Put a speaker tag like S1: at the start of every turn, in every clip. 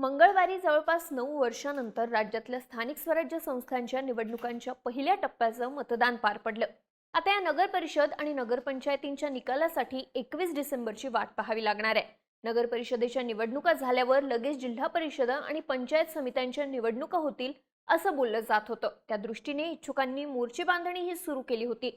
S1: मंगळवारी जवळपास नऊ वर्षानंतर राज्यातल्या स्थानिक स्वराज्य संस्थांच्या निवडणुकांच्या पहिल्या टप्प्याचं मतदान पार पडलं. आता या नगर परिषद आणि नगरपंचायतींच्या निकालासाठी एकवीस डिसेंबरची वाट पाहावी लागणार आहे. नगर परिषदेच्या निवडणुका झाल्यावर लगेच जिल्हा परिषद आणि पंचायत समित्यांच्या निवडणुका होतील असं बोललं जात होतं. त्या दृष्टीने इच्छुकांनी मोर्चे बांधणीही सुरू केली होती.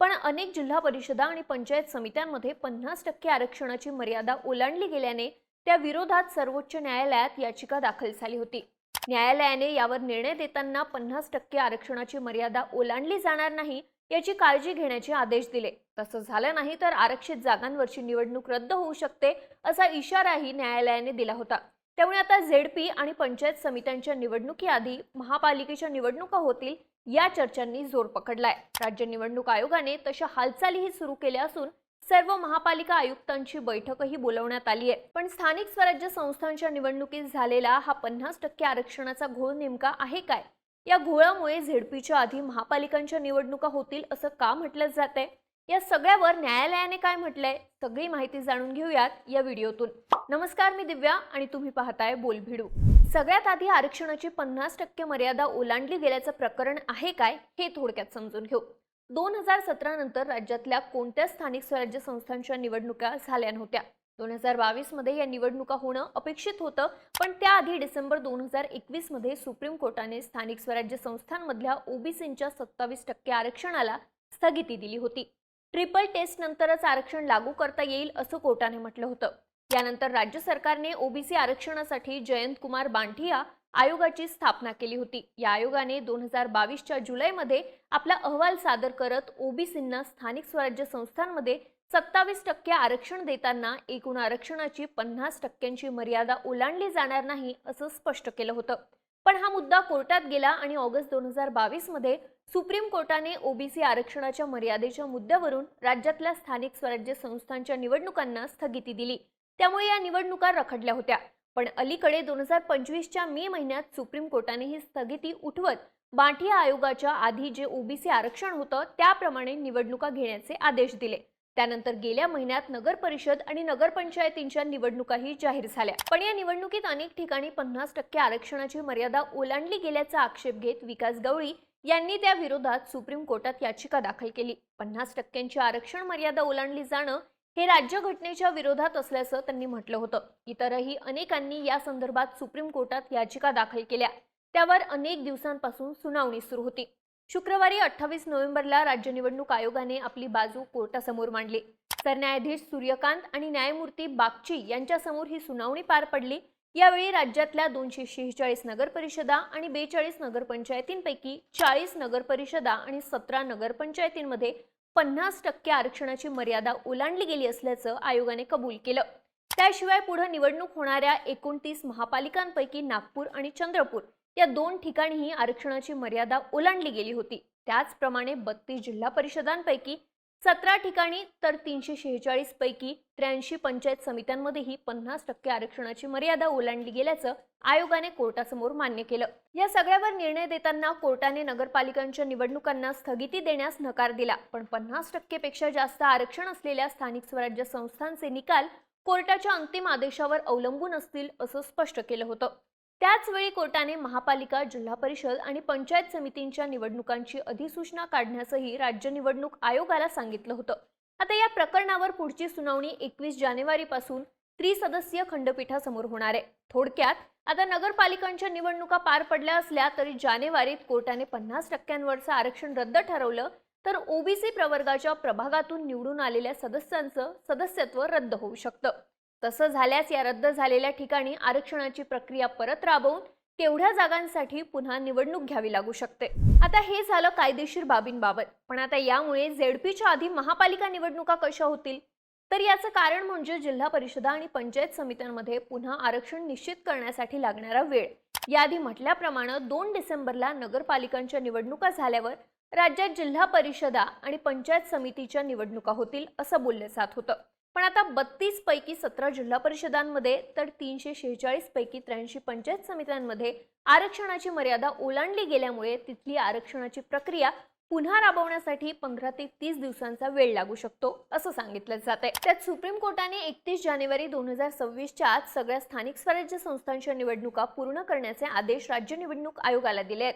S1: पण अनेक जिल्हा परिषदा आणि पंचायत समित्यांमध्ये पन्नास टक्के आरक्षणाची मर्यादा ओलांडली गेल्याने त्या विरोधात सर्वोच्च न्यायालयात याचिका दाखल झाली होती. न्यायालयाने यावर निर्णय देताना पन्नास टक्के आरक्षणाची मर्यादा ओलांडली जाणार नाही याची काळजी घेण्याचे आदेश दिले. तसं झालं नाही तर आरक्षित जागांवरची निवडणूक रद्द होऊ शकते असा इशाराही न्यायालयाने दिला होता. त्यामुळे आता झेडपी आणि पंचायत समित्यांच्या निवडणुकीआधी महापालिकेच्या निवडणुका होतील या चर्चांनी जोर पकडलाय. राज्य निवडणूक आयोगाने तशा हालचालीही सुरू केल्या असून सर्व महापालिका आयुक्तांची बैठकही बोलवण्यात आली आहे. पण स्थानिक स्वराज्य संस्थांच्या निवडणुकीत झालेला हा पन्नास टक्के आरक्षणाचा घोळ नेमका आहे काय? या घोळामुळे झेडपीच्या आधी महापालिकांच्या निवडणुका होतील असं का म्हटलं जातंय या सगळ्यावर न्यायालयाने काय म्हटलंय? सगळी माहिती जाणून घेऊयात या व्हिडिओतून. नमस्कार मी दिव्या आणि तुम्ही पाहताय बोलभिडू. सगळ्यात आधी आरक्षणाची पन्नास टक्के मर्यादा ओलांडली गेल्याचं प्रकरण आहे काय? हे थोडक्यात समजून घेऊ. दोन हजार सतरा नंतर राज्यातल्या कोणत्या स्थानिक स्वराज्य संस्थांच्या निवडणुका झाल्या नव्हत्या? दोन हजार बावीसमध्ये या निवडणुका होणं अपेक्षित होतं पण त्याआधी डिसेंबर दोन हजार एकवीसमध्ये सुप्रीम कोर्टाने स्थानिक स्वराज्य संस्थांमधल्या ओबीसींच्या सत्तावीस टक्के आरक्षणाला स्थगिती दिली होती. ट्रिपल टेस्ट नंतरच आरक्षण लागू करता येईल असं कोर्टाने म्हटलं होतं. यानंतर राज्य सरकारने ओबीसी आरक्षणासाठी जयंत कुमार बांठिया आयोगाची स्थापना केली होती. या आयोगाने दोन हजार बावीसच्या जुलैमध्ये आपला अहवाल सादर करत ओबीसींना स्थानिक स्वराज्य संस्थांमध्ये सत्तावीस टक्के आरक्षण देताना एकूण आरक्षणाची पन्नास टक्क्यांची मर्यादा ओलांडली जाणार नाही असं स्पष्ट केलं होतं. पण हा मुद्दा कोर्टात गेला आणि ऑगस्ट दोन हजार बावीसमध्ये सुप्रीम कोर्टाने ओबीसी आरक्षणाच्या मर्यादेच्या मुद्द्यावरून राज्यातल्या स्थानिक स्वराज्य संस्थांच्या निवडणुकांना स्थगिती दिली. त्यामुळे या निवडणुका रखडल्या होत्या. पण अलीकडे दोन हजार पंचवीसच्या मे महिन्यात सुप्रीम कोर्टाने ही स्थगिती उठवत बांठिया आयोगाच्या आधी जे ओबीसी आरक्षण होतं त्याप्रमाणे निवडणुका घेण्याचे आदेश दिले. त्यानंतर गेल्या महिन्यात नगर परिषद आणि नगरपंचायतींच्या निवडणुकाही जाहीर झाल्या. पण या निवडणुकीत अनेक ठिकाणी पन्नास टक्के आरक्षणाची मर्यादा ओलांडली गेल्याचा आक्षेप घेत विकास गवळी यांनी त्या विरोधात सुप्रीम कोर्टात याचिका दाखल केली. पन्नास टक्क्यांची आरक्षण मर्यादा ओलांडली जाणं हे राज्यघटनेच्या विरोधात असल्याचं त्यांनी म्हटलं होतं. इतरही अनेकांनी या संदर्भात सुप्रीम कोर्टात याचिका दाखल केल्या. त्यावर अनेक दिवसांपासून सुनावणी सुरू होती. शुक्रवारी अठ्ठावीस नोव्हेंबरला राज्य निवडणूक आयोगाने आपली बाजू कोर्टासमोर मांडली. सरन्यायाधीश सूर्यकांत आणि न्यायमूर्ती बागची यांच्यासमोर ही सुनावणी पार पडली. यावेळी राज्यातल्या दोनशे शेहेचाळीस नगरपरिषदा आणि बेचाळीस नगरपंचायतींपैकी चाळीस नगरपरिषदा आणि सतरा नगरपंचायतींमध्ये पन्नास टक्के आरक्षणाची मर्यादा ओलांडली गेली असल्याचं आयोगाने कबूल केलं. त्याशिवाय पुढे निवडणूक होणाऱ्या एकोणतीस महापालिकांपैकी नागपूर आणि चंद्रपूर या दोन ठिकाणीही आरक्षणाची मर्यादा ओलांडली गेली होती. त्याचप्रमाणे बत्तीस जिल्हा परिषदांपैकी सतरा ठिकाणी तर तीनशे शेहेचाळीस पैकी त्र्याऐंशी पंचायत समित्यांमध्येही पन्नास टक्के आरक्षणाची मर्यादा ओलांडली गेल्याचं आयोगाने कोर्टासमोर मान्य केलं. या सगळ्यावर निर्णय देताना कोर्टाने नगरपालिकांच्या निवडणुकांना स्थगिती देण्यास नकार दिला पण पन्नास टक्केपेक्षा जास्त आरक्षण असलेल्या स्थानिक स्वराज्य संस्थांचे निकाल कोर्टाच्या अंतिम आदेशावर अवलंबून असतील असं स्पष्ट केलं होतं. त्याचवेळी कोर्टाने महापालिका जिल्हा परिषद आणि पंचायत समितींच्या निवडणुकांची अधिसूचना काढण्यासही राज्य निवडणूक आयोगाला सांगितलं होतं. आता या प्रकरणावर पुढची सुनावणी एकवीस जानेवारीपासून त्रिसदस्यीय खंडपीठासमोर होणार आहे. थोडक्यात आता नगरपालिकांच्या निवडणुका पार पडल्या असल्या तरी जानेवारीत कोर्टाने पन्नास टक्क्यांवरचं आरक्षण रद्द ठरवलं तर ओबीसी प्रवर्गाच्या प्रभागातून निवडून आलेल्या सदस्यांचं सदस्यत्व रद्द होऊ शकतं. तसं झाल्यास या रद्द झालेल्या ठिकाणी आरक्षणाची प्रक्रिया परत राबवून तेवढ्या जागांसाठी पुन्हा निवडणूक घ्यावी लागू शकते. आता हे झालं कायदेशीर बाबींबाबत. पण आता यामुळे झेडपीच्या आधी महापालिका निवडणुका कशा होतील? तर याचं कारण म्हणजे जिल्हा परिषदा आणि पंचायत समित्यांमध्ये पुन्हा आरक्षण निश्चित करण्यासाठी लागणारा वेळ. याआधी म्हटल्याप्रमाणे दोन डिसेंबरला नगरपालिकांच्या निवडणुका झाल्यावर राज्यात जिल्हा परिषदा आणि पंचायत समितीच्या निवडणुका होतील असं बोललं जात होतं. पण आता बत्तीस पैकी सतरा जिल्हा परिषदांमध्ये तर तीनशे शेहेचाळीस पैकी त्र्याऐंशी पंचायत समित्यांमध्ये आरक्षणाची मर्यादा ओलांडली गेल्यामुळे तिथली आरक्षणाची प्रक्रिया पुन्हा राबवण्यासाठी पंधरा ते तीस दिवसांचा वेळ लागू शकतो असं सांगितलं जात आहे त्यात सुप्रीम कोर्टाने एकतीस जानेवारी दोन हजार सव्वीसच्या आत सगळ्या स्थानिक स्वराज्य संस्थांच्या निवडणुका पूर्ण करण्याचे आदेश राज्य निवडणूक आयोगाला दिले आहेत.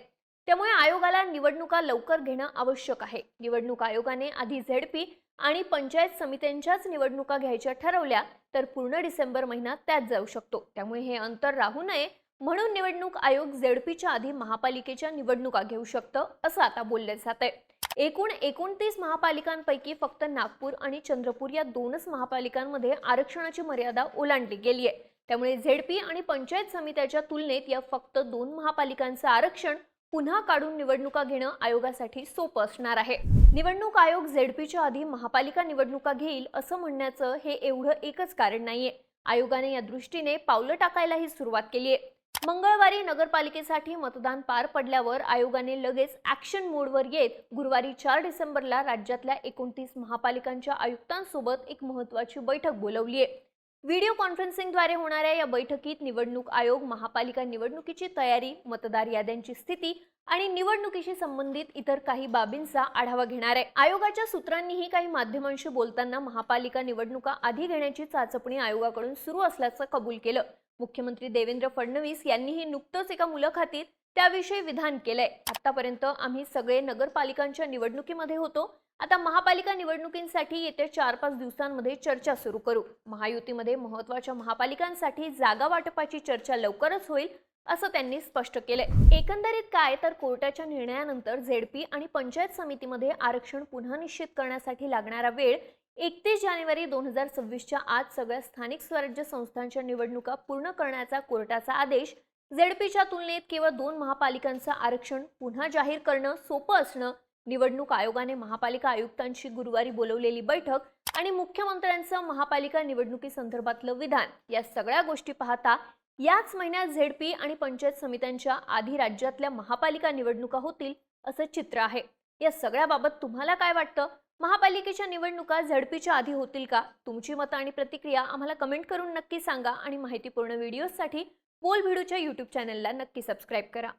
S1: त्यामुळे आयोगाला निवडणुका लवकर घेणं आवश्यक आहे. निवडणूक आयोगाने आधी झेडपी आणि पंचायत समित्यांच्याच निवडणुका घ्यायच्या ठरवल्या तर पूर्ण डिसेंबर महिना त्यात जाऊ शकतो. त्यामुळे हे अंतर राहू नये म्हणून निवडणूक आयोग झेडपीच्या आधी महापालिकेच्या निवडणुका घेऊ शकतं असं आता बोललं जात आहे. एकूण एकोणतीस महापालिकांपैकी फक्त नागपूर आणि चंद्रपूर या दोनच महापालिकांमध्ये आरक्षणाची मर्यादा ओलांडली गेली आहे त्यामुळे झेडपी आणि पंचायत समित्याच्या तुलनेत या फक्त दोन महापालिकांचं आरक्षण पुन्हा काढून निवडणुका घेणं आयोगासाठी सोपं असणार आहे. निवडणूक आयोग झेडपीच्या आधी महापालिका निवडणुका घेईल असं म्हणण्याचं हे एवढं एकच कारण नाहीये. आयोगाने या दृष्टीने पावलं टाकायलाही सुरुवात केली आहे. मंगळवारी नगरपालिकेसाठी मतदान पार पडल्यावर आयोगाने लगेच ऍक्शन मोडवर येत गुरुवारी चार डिसेंबरला राज्यातल्या एकोणतीस महापालिकांच्या आयुक्तांसोबत एक महत्वाची बैठक बोलवली आहे व्हिडिओ कॉन्फरन्सिंगद्वारे होणाऱ्या या बैठकीत निवडणूक आयोग महापालिका निवडणुकीची तयारी मतदार याद्यांची स्थिती आणि निवडणुकीशी संबंधित इतर काही बाबींचा आढावा घेणार आहे. आयोगाच्या सूत्रांनीही काही माध्यमांशी बोलताना महापालिका निवडणुका आधी घेण्याची चाचपणी आयोगाकडून सुरू असल्याचं कबूल केलं. मुख्यमंत्री देवेंद्र फडणवीस यांनीही नुकतंच एका मुलाखतीत त्याविषयी विधान केलंय. आतापर्यंत आम्ही सगळे नगरपालिकांच्या निवडणुकीमध्ये होतो. आता महापालिका निवडणुकींसाठी येत्या चार पाच दिवसांमध्ये चर्चा सुरू करू. महायुतीमध्ये महत्त्वाच्या महापालिकांसाठी जागा वाटपाची चर्चा लवकरच होईल असं त्यांनी स्पष्ट केलंय. एकंदरीत काय तर कोर्टाच्या निर्णयानंतर झेडपी आणि पंचायत समितीमध्ये आरक्षण पुन्हा निश्चित करण्यासाठी लागणारा वेळ एकतीस जानेवारी दोन हजार सव्वीसच्या आज सगळ्या स्थानिक स्वराज्य संस्थांच्या निवडणुका पूर्ण करण्याचा कोर्टाचा आदेश झेडपीच्या तुलनेत केवळ दोन महापालिकांचं आरक्षण पुन्हा जाहीर करणं सोपं असणं निवडणूक आयोगाने महापालिका आयुक्तांची गुरुवारी बोलवलेली बैठक आणि मुख्यमंत्र्यांचं महापालिका निवडणुकीसंदर्भातलं विधान या सगळ्या गोष्टी पाहता याच महिन्यात झेडपी आणि पंचायत समित्यांच्या आधी राज्यातल्या महापालिका निवडणुका होतील असं चित्र आहे. या सगळ्याबाबत तुम्हाला काय वाटतं? महापालिकेच्या निवडणुका झडपीच्या आधी होतील का? तुमची मतं आणि प्रतिक्रिया आम्हाला कमेंट करून नक्की सांगा आणि माहितीपूर्ण व्हिडिओसाठी पोल भिडूच्या यूट्यूब चॅनलला नक्की सबस्क्राईब करा.